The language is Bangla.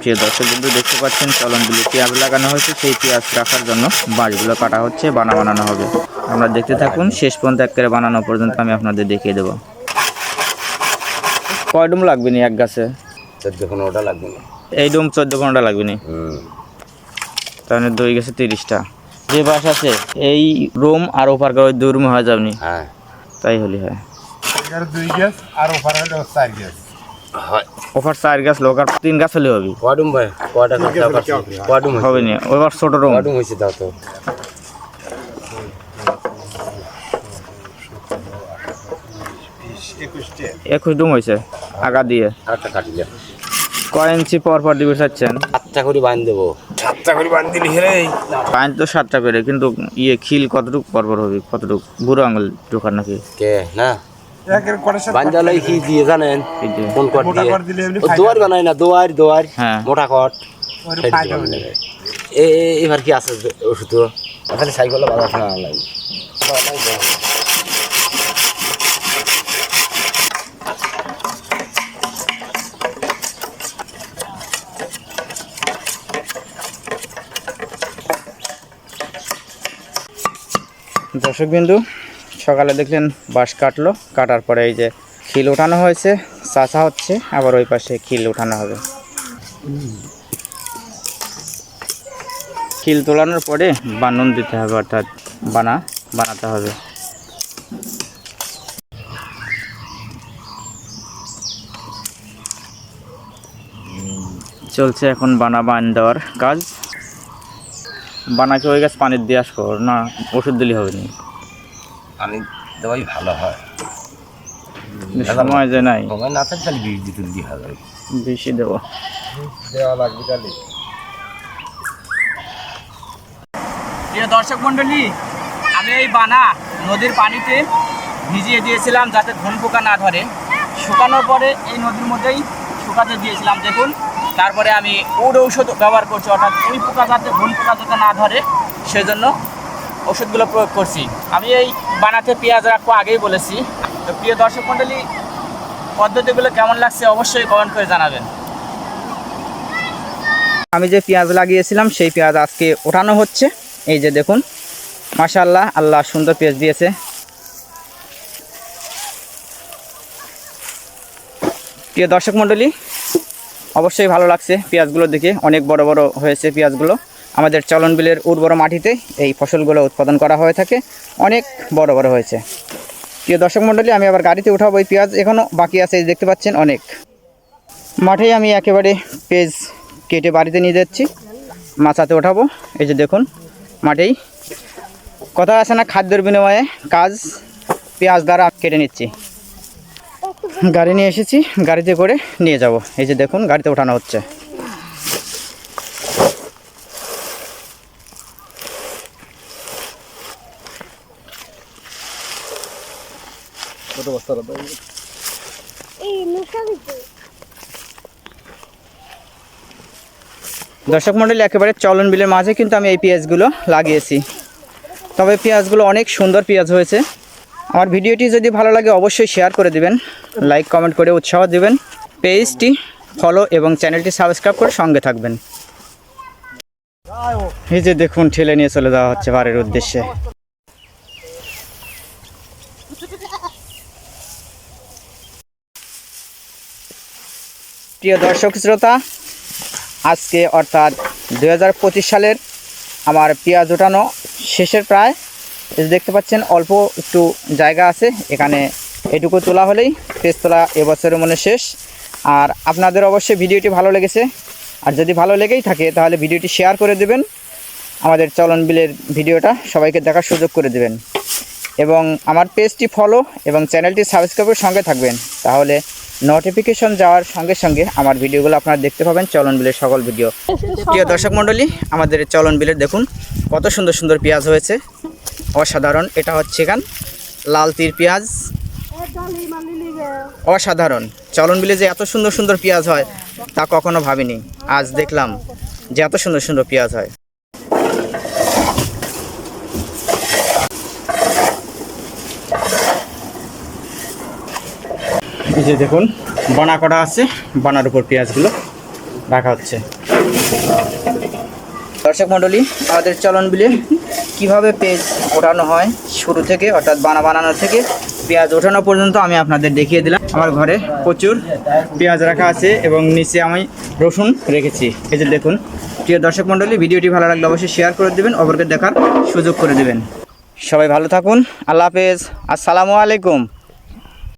প্রিয় দর্শক বিন্দু দেখতে পাচ্ছেন চলন বিলে পেঁয়াজ লাগানো হয়েছে সেই পেঁয়াজ রাখার জন্য বাঁশগুলো কাটা হচ্ছে বানা বানানো হবে। আমরা দেখতে থাকুন শেষ পর্যন্ত একেবারে বানানো পর্যন্ত আমি আপনাদের দেখিয়ে দেবো। কয় ডুম লাগবে নি এক গাছে? চোদ্দ পনেরোটা লাগবে না। এই ডুম চোদ্দ পনেরোটা লাগবে নি? তাহলে দুই গেছে তিরিশটা। যে বাস আছে এই রুম আর ওপার করে দুই রুম হয়ে যাবনি হ্যাঁ। তাই হলি হয়। দুই গ্যাস আর ওভার হলো চার গ্যাস ওপার চার গাছ লোক আর তিন গাছ হলে হবে। কডুম ভাই কটা কডুম হবে? নি ওবার ছোট রুম কডুম হয়েছে দাও তো। একুশ ডুম হয়েছে আগা দিয়ে। আরেকটা কাটিলে কয় ইঞ্চি পর পর দিবে চাচ্ছেন? সাতটা করে বাঁধ দেবো। সাতটা করে বান্ধ দিলি হেরে। পাইন তো সাতটা করে কিন্তু ইয়ে খিল কতটুকু পরপর হবে? কতটুকু? বুড়ো আঙুল ঢোকার নাকি? কে? না? কি দিয়ে জানেন? কোন কট দিয়ে। দোয়ার না দোয়ার দোয়ার। হ্যাঁ। মোটা কট এবার কি আছে ওষুধ সাইকেল বাজার শোনা লাগে দর্শক বিন্দু সকালে দেখলেন বাঁশ কাটলো, কাটার পরে এই যে খিল উঠানো হয়েছে, চাচা হচ্ছে, আবার ওই পাশে খিল ওঠানো হবে। খিল তোলানোর পরে বানন দিতে হবে, অর্থাৎ বানা, বানাতে হবে। চলছে এখন বানা বান দেওয়ার কাজ। বানাকে ওই গাছ পানির দিয়ে আসব, না ওষুধ দিলে হবে না আমি দেওয়াই ভালো হয়। সময় যে নাই। সময় না থাকলে তাহলে বিষ দিতে দিয়ে হবে বেশি দেবো। দেওয়া লাগবে তাহলে। প্রিয় দর্শক মণ্ডলী আমি এই বানা নদীর পানিতে ভিজিয়ে দিয়েছিলাম যাতে ধন পোকা না ধরে। শুকানোর পরে এই নদীর মধ্যেই শুকাতে দিয়েছিলাম। দেখুন তারপরে আমি উড ঔষধ ব্যবহার করছি অর্থাৎ ওই পোকা যাতে ধন পোকা যাতে না ধরে সেজন্য ওষুধগুলো প্রয়োগ করছি। আমি এই বানাতে পেঁয়াজ রাখব আগেই বলেছি। তো প্রিয় দর্শক মণ্ডলী পদ্ধতিগুলো কেমন লাগছে অবশ্যই কমেন্ট করে জানাবেন। আমি যে পেঁয়াজ লাগিয়েছিলাম, সেই পেঁয়াজ আজকে ওঠানো হচ্ছে। এই যে দেখুন মাশাল্লাহ আল্লাহ সুন্দর পেঁয়াজ দিয়েছে। প্রিয় দর্শক মণ্ডলী অবশ্যই ভালো লাগছে পেঁয়াজগুলো দেখে। অনেক বড় বড় হয়েছে পেঁয়াজগুলো। আমাদের চলন বিলের উর্বর মাটিতে এই ফসলগুলো উৎপাদন করা হয়ে থাকে। অনেক বড় বড় হয়েছে। প্রিয় দর্শক মণ্ডলী, আমি আবার গাড়িতে উঠাবো এই পেঁয়াজ। এখনও বাকি আছে দেখতে পাচ্ছেন অনেক। মাঠেই আমি একেবারে পেঁয়াজ কেটে বাড়িতে নিয়ে যাচ্ছি। মাছাতে ওঠাবো এই যে দেখুন, মাঠেই। কথা আছে না খাদ্যের বিনিময়ে কাজ, পেঁয়াজ দ্বারা কেটে নিচ্ছি। গাড়ি নিয়ে এসেছি, গাড়িতে করে নিয়ে যাব। এই যে দেখুন, গাড়িতে ওঠানো হচ্ছে। দর্শক মণ্ডলী একেবারে চলন বিলের মাঝে কিন্তু আমি এই পেঁয়াজগুলো লাগিয়েছি। তবে পেঁয়াজগুলো অনেক সুন্দর পেঁয়াজ হয়েছে। আমার ভিডিওটি যদি ভালো লাগে অবশ্যই শেয়ার করে দিবেন লাইক কমেন্ট করে উৎসাহ দিবেন। পেজটি ফলো এবং চ্যানেলটি সাবস্ক্রাইব করে সঙ্গে থাকবেন। এই যে দেখুন ঠেলে নিয়ে চলে যাওয়া হচ্ছে বাড়ির উদ্দেশ্যে। প্রিয় দর্শক শ্রোতা, আজকে অর্থাৎ দু হাজার পঁচিশ সালের আমার পেঁয়াজ ওঠানো শেষের প্রায় দেখতে পাচ্ছেন অল্প একটু জায়গা আছে, এখানে এটুকু তোলা হলেই পেঁয়াজ তোলা এবছরের মনে শেষ। আর আপনাদের অবশ্যই ভিডিওটি ভালো লেগেছে, আর যদি ভালো লেগেই থাকে তাহলে ভিডিওটি শেয়ার করে দেবেন, আমাদের চলন বিলের ভিডিওটা সবাইকে দেখার সুযোগ করে দেবেন। এবং আমার পেজটি ফলো এবং চ্যানেলটি সাবস্ক্রাইবের সঙ্গে থাকবেন, তাহলে নোটিফিকেশন যাওয়ার সঙ্গে সঙ্গে আমার ভিডিওগুলো আপনারা দেখতে পাবেন চলন বিলের সকল ভিডিও। প্রিয় দর্শক মণ্ডলী, আমাদের চলন বিলের দেখুন, কত সুন্দর সুন্দর পেঁয়াজ হয়েছে। অসাধারণ, এটা হচ্ছে এখান লাল তীর পেঁয়াজ। অসাধারণ, চলন বিলে যে এত সুন্দর সুন্দর পেঁয়াজ হয়, তা কখনো ভাবিনি। আজ দেখলাম যে এত সুন্দর সুন্দর পেঁয়াজ হয়। এই যে দেখুন, বানা করা আছে, বানার উপর পেঁয়াজগুলো রাখা হচ্ছে। দর্শক মণ্ডলী, আমাদের চলন বিলে কীভাবে পেঁয়াজ ওঠানো হয় শুরু থেকে, অর্থাৎ বানা বানানো থেকে পেঁয়াজ ওঠানো পর্যন্ত আমি আপনাদের দেখিয়ে দিলাম। আমার ঘরে প্রচুর পেঁয়াজ রাখা আছে এবং নিচে আমি রসুন রেখেছি। এই যে দেখুন, প্রিয় দর্শক মণ্ডলী, ভিডিওটি ভালো লাগলে অবশ্যই শেয়ার করে দেবেন, অপরকে দেখার সুযোগ করে দেবেন। সবাই ভালো থাকুন, আল্লাহ হাফেজ, আসসালামু আলাইকুম।